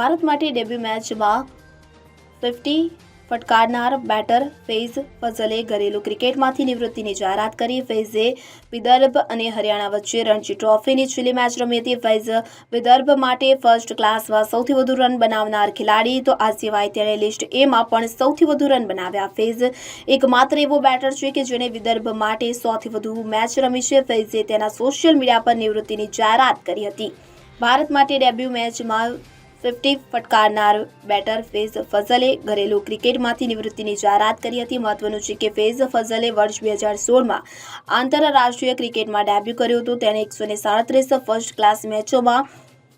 ભારત માટે ડેબ્યુ મેચમાં ફિફ્ટી ફટકારનાર બેટર ફેઝ ફઝલે ઘરેલું ક્રિકેટમાંથી નિવૃત્તિની જાહેરાત કરી. ફેઝે વિદર્ભ અને હરિયાણા વચ્ચે રણજી ટ્રોફીની છેલ્લી મેચ રમી હતી. ફૈઝ વિદર્ભ માટે ફર્સ્ટ ક્લાસમાં સૌથી વધુ રન બનાવનાર ખેલાડી. તો આ સિવાય તેણે લિસ્ટ એમાં પણ સૌથી વધુ રન બનાવ્યા. ફેઝ એકમાત્ર એવો બેટર છે કે જેણે વિદર્ભ માટે સૌથી વધુ મેચ રમી છે. ફૈઝે તેના સોશિયલ મીડિયા પર નિવૃત્તિની જાહેરાત કરી હતી. ભારત માટે ડેબ્યુ મેચમાં ફિફ્ટી ફટકારનાર બેટર ફેઝ ફઝલે ઘરેલુ ક્રિકેટમાંથી નિવૃત્તિની જાહેરાત કરી હતી. મહત્વનું છે કે ફેઝ ફઝલે વર્ષ બે હજાર સોળમાં આંતરરાષ્ટ્રીય ક્રિકેટમાં ડેબ્યુ કર્યું હતું. તેણે એકસો ને સાડત્રીસ ફર્સ્ટ ક્લાસ મેચોમાં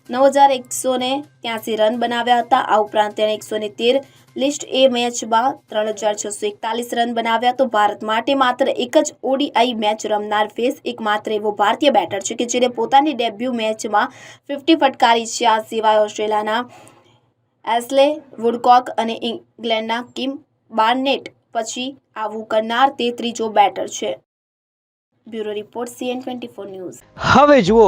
નવ હજાર એકસો ને ત્યાસી રન બનાવ્યા હતા. આ ઉપરાંત તેણે એકસો ને તેર લિસ્ટ એ મેચમાં ત્રણ હજાર છસો એકતાલીસ રન બનાવ્યા. તો ભારત માટે માત્ર એક જ ઓડીઆઈ મેચ રમનાર ફેસ એકમાત્ર એવો ભારતીય બેટર છે કે જેને પોતાની ડેબ્યુ મેચમાં ફિફ્ટી ફટકારી છે. આ સિવાય ઓસ્ટ્રેલિયાના એસ્લે વુડકોક અને ઇંગ્લેન્ડના કિમ બાર્નેટ પછી આવું કરનાર તે ત્રીજો બેટર છે. Bureau report CN twenty four news. હવે જુઓ